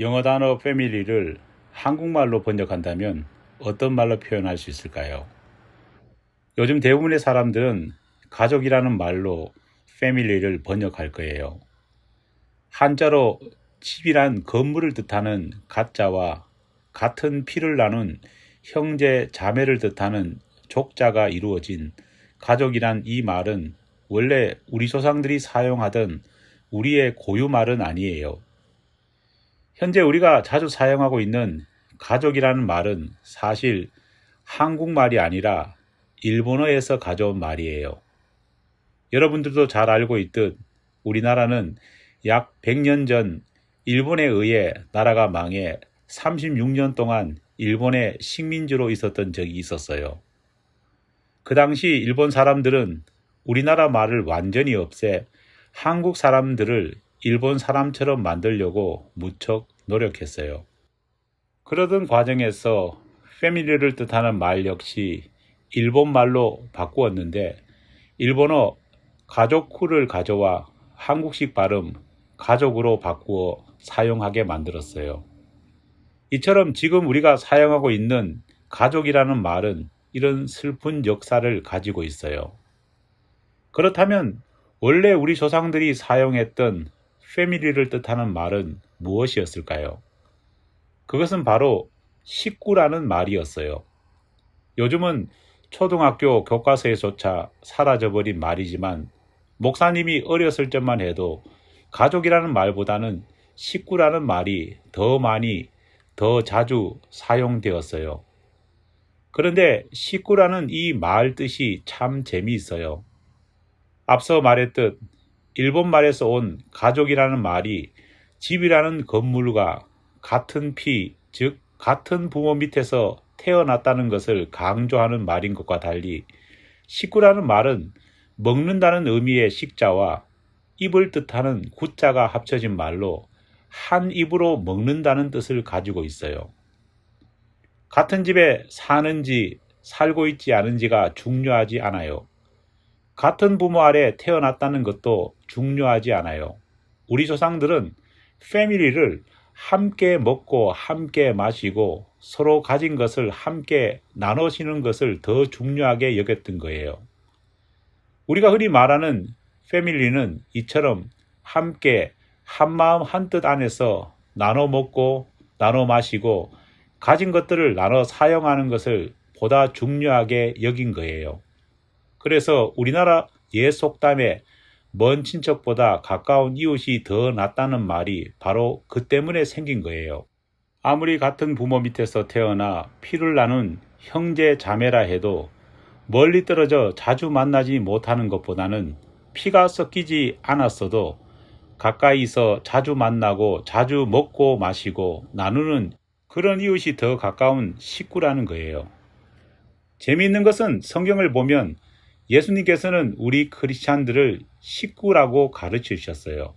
영어 단어 패밀리를 한국말로 번역한다면 어떤 말로 표현할 수 있을까요? 요즘 대부분의 사람들은 가족이라는 말로 패밀리를 번역할 거예요. 한자로 집이란 건물을 뜻하는 가자와 같은 피를 나눈 형제 자매를 뜻하는 족자가 이루어진 가족이란 이 말은 원래 우리 조상들이 사용하던 우리의 고유 말은 아니에요. 현재 우리가 자주 사용하고 있는 가족이라는 말은 사실 한국말이 아니라 일본어에서 가져온 말이에요. 여러분들도 잘 알고 있듯 우리나라는 약 100년 전 일본에 의해 나라가 망해 36년 동안 일본의 식민지로 있었던 적이 있었어요. 그 당시 일본 사람들은 우리나라 말을 완전히 없애 한국 사람들을 일본 사람처럼 만들려고 무척 노력했어요. 그러던 과정에서 패밀리를 뜻하는 말 역시 일본 말로 바꾸었는데 일본어 가족후를 가져와 한국식 발음 가족으로 바꾸어 사용하게 만들었어요. 이처럼 지금 우리가 사용하고 있는 가족이라는 말은 이런 슬픈 역사를 가지고 있어요. 그렇다면 원래 우리 조상들이 사용했던 패밀리를 뜻하는 말은 무엇이었을까요? 그것은 바로 식구라는 말이었어요. 요즘은 초등학교 교과서에조차 사라져버린 말이지만 목사님이 어렸을 적만 해도 가족이라는 말보다는 식구라는 말이 더 많이 더 자주 사용되었어요. 그런데 식구라는 이 말 뜻이 참 재미있어요. 앞서 말했듯 일본 말에서 온 가족이라는 말이 집이라는 건물과 같은 피, 즉 같은 부모 밑에서 태어났다는 것을 강조하는 말인 것과 달리 식구라는 말은 먹는다는 의미의 식자와 입을 뜻하는 구자가 합쳐진 말로 한 입으로 먹는다는 뜻을 가지고 있어요. 같은 집에 사는지 살고 있지 않은지가 중요하지 않아요. 같은 부모 아래 태어났다는 것도 중요하지 않아요. 우리 조상들은 패밀리를 함께 먹고 함께 마시고 서로 가진 것을 함께 나누시는 것을 더 중요하게 여겼던 거예요. 우리가 흔히 말하는 패밀리는 이처럼 함께 한 마음 한 뜻 안에서 나눠 먹고 나눠 마시고 가진 것들을 나눠 사용하는 것을 보다 중요하게 여긴 거예요. 그래서 우리나라 옛 속담에 먼 친척보다 가까운 이웃이 더 낫다는 말이 바로 그 때문에 생긴 거예요. 아무리 같은 부모 밑에서 태어나 피를 나눈 형제 자매라 해도 멀리 떨어져 자주 만나지 못하는 것보다는 피가 섞이지 않았어도 가까이서 자주 만나고 자주 먹고 마시고 나누는 그런 이웃이 더 가까운 식구라는 거예요. 재미있는 것은 성경을 보면 예수님께서는 우리 크리스찬들을 식구라고 가르쳐 주셨어요.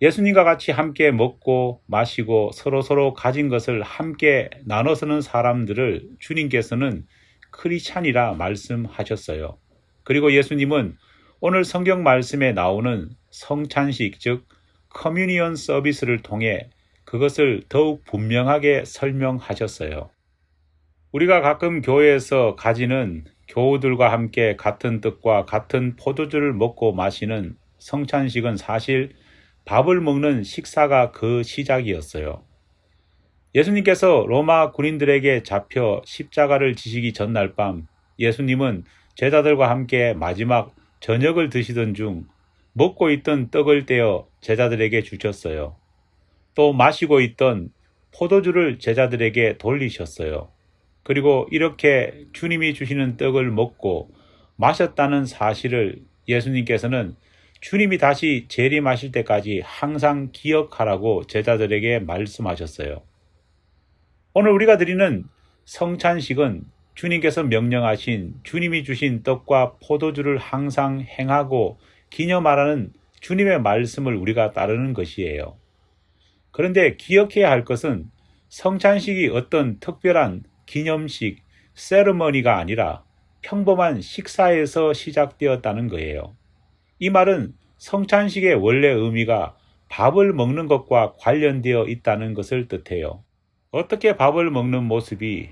예수님과 같이 함께 먹고 마시고 서로서로 가진 것을 함께 나눠서는 사람들을 주님께서는 크리스찬이라 말씀하셨어요. 그리고 예수님은 오늘 성경 말씀에 나오는 성찬식 즉 커뮤니언 서비스를 통해 그것을 더욱 분명하게 설명하셨어요. 우리가 가끔 교회에서 가지는 교우들과 함께 같은 뜻과 같은 포도주를 먹고 마시는 성찬식은 사실 밥을 먹는 식사가 그 시작이었어요. 예수님께서 로마 군인들에게 잡혀 십자가를 지시기 전날 밤 예수님은 제자들과 함께 마지막 저녁을 드시던 중 먹고 있던 떡을 떼어 제자들에게 주셨어요. 또 마시고 있던 포도주를 제자들에게 돌리셨어요. 그리고 이렇게 주님이 주시는 떡을 먹고 마셨다는 사실을 예수님께서는 주님이 다시 재림하실 때까지 항상 기억하라고 제자들에게 말씀하셨어요. 오늘 우리가 드리는 성찬식은 주님께서 명령하신 주님이 주신 떡과 포도주를 항상 행하고 기념하라는 주님의 말씀을 우리가 따르는 것이에요. 그런데 기억해야 할 것은 성찬식이 어떤 특별한 기념식, 세르머니가 아니라 평범한 식사에서 시작되었다는 거예요. 이 말은 성찬식의 원래 의미가 밥을 먹는 것과 관련되어 있다는 것을 뜻해요. 어떻게 밥을 먹는 모습이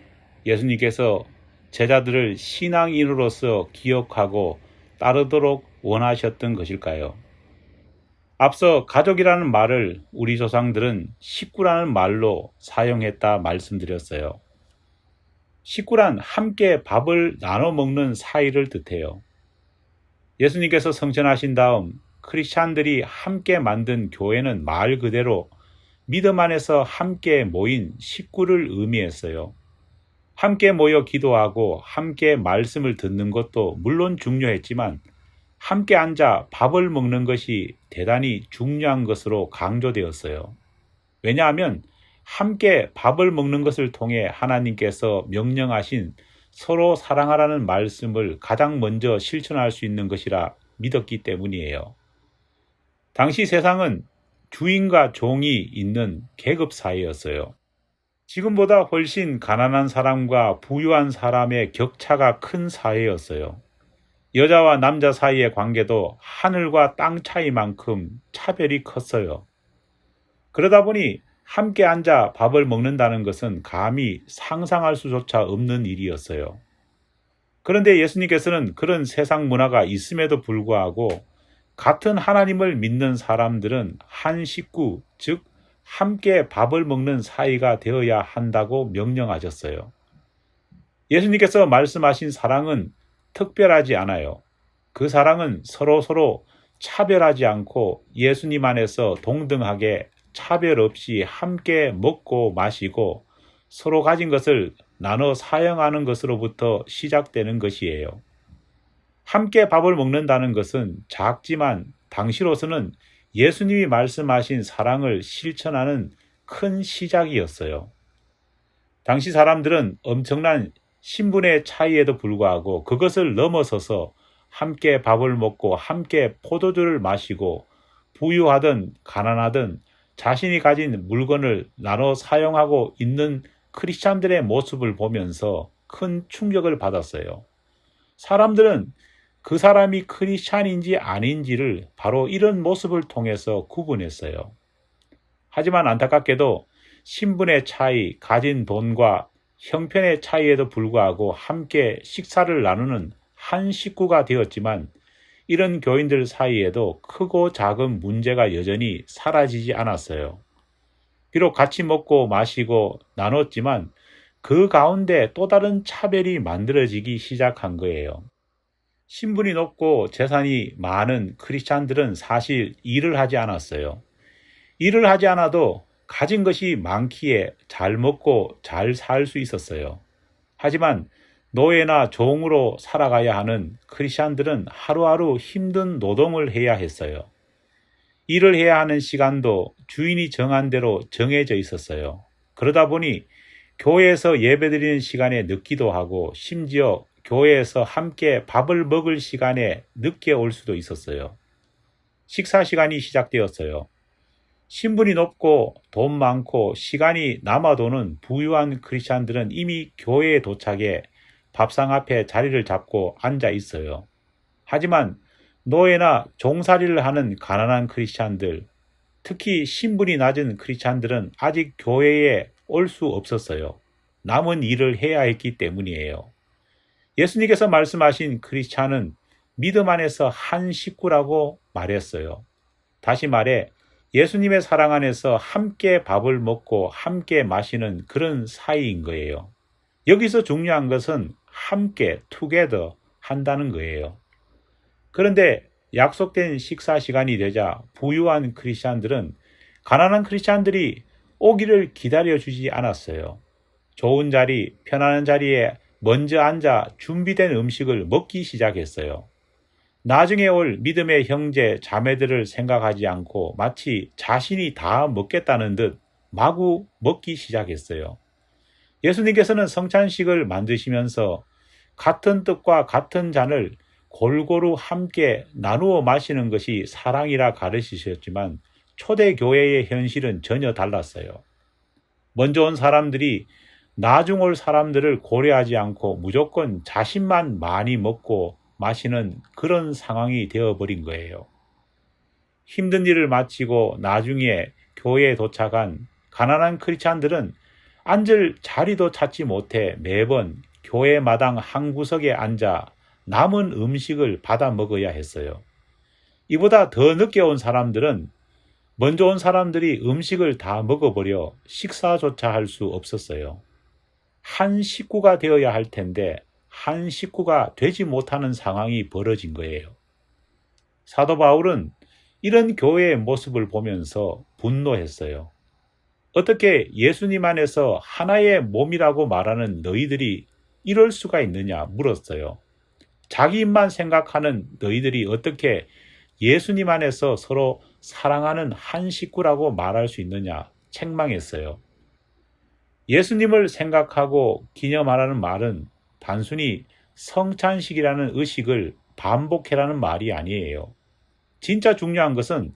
예수님께서 제자들을 신앙인으로서 기억하고 따르도록 원하셨던 것일까요? 앞서 가족이라는 말을 우리 조상들은 식구라는 말로 사용했다 말씀드렸어요. 식구란 함께 밥을 나눠 먹는 사이를 뜻해요. 예수님께서 성천하신 다음 크리스찬들이 함께 만든 교회는 말 그대로 믿음 안에서 함께 모인 식구를 의미했어요. 함께 모여 기도하고 함께 말씀을 듣는 것도 물론 중요했지만 함께 앉아 밥을 먹는 것이 대단히 중요한 것으로 강조되었어요. 왜냐하면 함께 밥을 먹는 것을 통해 하나님께서 명령하신 서로 사랑하라는 말씀을 가장 먼저 실천할 수 있는 것이라 믿었기 때문이에요. 당시 세상은 주인과 종이 있는 계급 사회였어요. 지금보다 훨씬 가난한 사람과 부유한 사람의 격차가 큰 사회였어요. 여자와 남자 사이의 관계도 하늘과 땅 차이만큼 차별이 컸어요. 그러다 보니 함께 앉아 밥을 먹는다는 것은 감히 상상할 수조차 없는 일이었어요. 그런데 예수님께서는 그런 세상 문화가 있음에도 불구하고 같은 하나님을 믿는 사람들은 한 식구, 즉, 함께 밥을 먹는 사이가 되어야 한다고 명령하셨어요. 예수님께서 말씀하신 사랑은 특별하지 않아요. 그 사랑은 서로 서로 차별하지 않고 예수님 안에서 동등하게 차별 없이 함께 먹고 마시고 서로 가진 것을 나눠 사용하는 것으로부터 시작되는 것이에요. 함께 밥을 먹는다는 것은 작지만 당시로서는 예수님이 말씀하신 사랑을 실천하는 큰 시작이었어요. 당시 사람들은 엄청난 신분의 차이에도 불구하고 그것을 넘어서서 함께 밥을 먹고 함께 포도주를 마시고 부유하든 가난하든 자신이 가진 물건을 나눠 사용하고 있는 크리스찬들의 모습을 보면서 큰 충격을 받았어요. 사람들은 그 사람이 크리스찬인지 아닌지를 바로 이런 모습을 통해서 구분했어요. 하지만 안타깝게도 신분의 차이, 가진 돈과 형편의 차이에도 불구하고 함께 식사를 나누는 한 식구가 되었지만 이런 교인들 사이에도 크고 작은 문제가 여전히 사라지지 않았어요. 비록 같이 먹고 마시고 나눴지만 그 가운데 또 다른 차별이 만들어지기 시작한 거예요. 신분이 높고 재산이 많은 크리스찬들은 사실 일을 하지 않았어요. 일을 하지 않아도 가진 것이 많기에 잘 먹고 잘 살 수 있었어요. 하지만 노예나 종으로 살아가야 하는 크리스찬들은 하루하루 힘든 노동을 해야 했어요. 일을 해야 하는 시간도 주인이 정한 대로 정해져 있었어요. 그러다 보니 교회에서 예배드리는 시간에 늦기도 하고 심지어 교회에서 함께 밥을 먹을 시간에 늦게 올 수도 있었어요. 식사 시간이 시작되었어요. 신분이 높고 돈 많고 시간이 남아도는 부유한 크리스찬들은 이미 교회에 도착해 밥상 앞에 자리를 잡고 앉아 있어요. 하지만 노예나 종살이를 하는 가난한 크리스찬들, 특히 신분이 낮은 크리스찬들은 아직 교회에 올 수 없었어요. 남은 일을 해야 했기 때문이에요. 예수님께서 말씀하신 크리스찬은 믿음 안에서 한 식구라고 말했어요. 다시 말해 예수님의 사랑 안에서 함께 밥을 먹고 함께 마시는 그런 사이인 거예요. 여기서 중요한 것은 함께 투게더 한다는 거예요. 그런데 약속된 식사 시간이 되자 부유한 크리스찬들은 가난한 크리스찬들이 오기를 기다려 주지 않았어요. 좋은 자리, 편안한 자리에 먼저 앉아 준비된 음식을 먹기 시작했어요. 나중에 올 믿음의 형제, 자매들을 생각하지 않고 마치 자신이 다 먹겠다는 듯 마구 먹기 시작했어요. 예수님께서는 성찬식을 만드시면서 같은 뜻과 같은 잔을 골고루 함께 나누어 마시는 것이 사랑이라 가르치셨지만 초대교회의 현실은 전혀 달랐어요. 먼저 온 사람들이 나중 올 사람들을 고려하지 않고 무조건 자신만 많이 먹고 마시는 그런 상황이 되어버린 거예요. 힘든 일을 마치고 나중에 교회에 도착한 가난한 크리스찬들은 앉을 자리도 찾지 못해 매번 교회 마당 한 구석에 앉아 남은 음식을 받아 먹어야 했어요. 이보다 더 늦게 온 사람들은 먼저 온 사람들이 음식을 다 먹어버려 식사조차 할 수 없었어요. 한 식구가 되어야 할 텐데 한 식구가 되지 못하는 상황이 벌어진 거예요. 사도 바울은 이런 교회의 모습을 보면서 분노했어요. 어떻게 예수님 안에서 하나의 몸이라고 말하는 너희들이 이럴 수가 있느냐 물었어요. 자기 입만 생각하는 너희들이 어떻게 예수님 안에서 서로 사랑하는 한 식구라고 말할 수 있느냐 책망했어요. 예수님을 생각하고 기념하라는 말은 단순히 성찬식이라는 의식을 반복해라는 말이 아니에요. 진짜 중요한 것은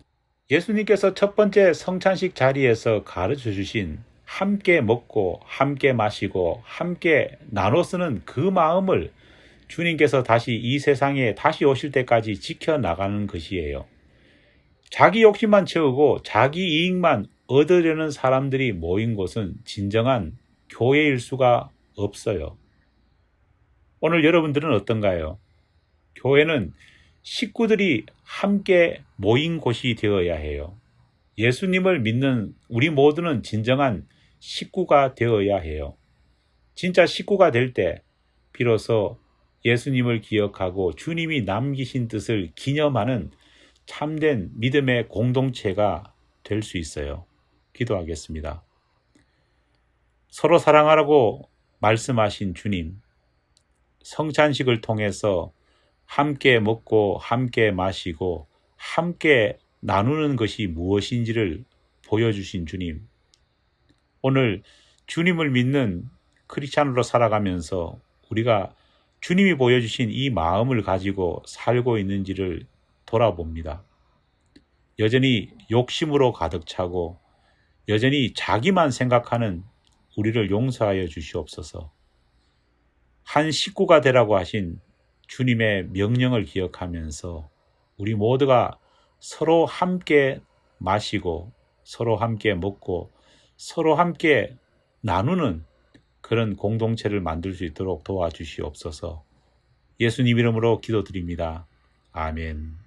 예수님께서 첫 번째 성찬식 자리에서 가르쳐 주신 함께 먹고 함께 마시고 함께 나눠 쓰는 그 마음을 주님께서 다시 이 세상에 다시 오실 때까지 지켜나가는 것이에요. 자기 욕심만 채우고 자기 이익만 얻으려는 사람들이 모인 곳은 진정한 교회일 수가 없어요. 오늘 여러분들은 어떤가요? 교회는 식구들이 함께 모인 곳이 되어야 해요. 예수님을 믿는 우리 모두는 진정한 식구가 되어야 해요. 진짜 식구가 될 때 비로소 예수님을 기억하고 주님이 남기신 뜻을 기념하는 참된 믿음의 공동체가 될 수 있어요. 기도하겠습니다. 서로 사랑하라고 말씀하신 주님, 성찬식을 통해서 함께 먹고 함께 마시고 함께 나누는 것이 무엇인지를 보여주신 주님. 오늘 주님을 믿는 크리스찬으로 살아가면서 우리가 주님이 보여주신 이 마음을 가지고 살고 있는지를 돌아봅니다. 여전히 욕심으로 가득 차고 여전히 자기만 생각하는 우리를 용서하여 주시옵소서. 한 식구가 되라고 하신 주님의 명령을 기억하면서 우리 모두가 서로 함께 마시고 서로 함께 먹고 서로 함께 나누는 그런 공동체를 만들 수 있도록 도와주시옵소서. 예수님 이름으로 기도드립니다. 아멘.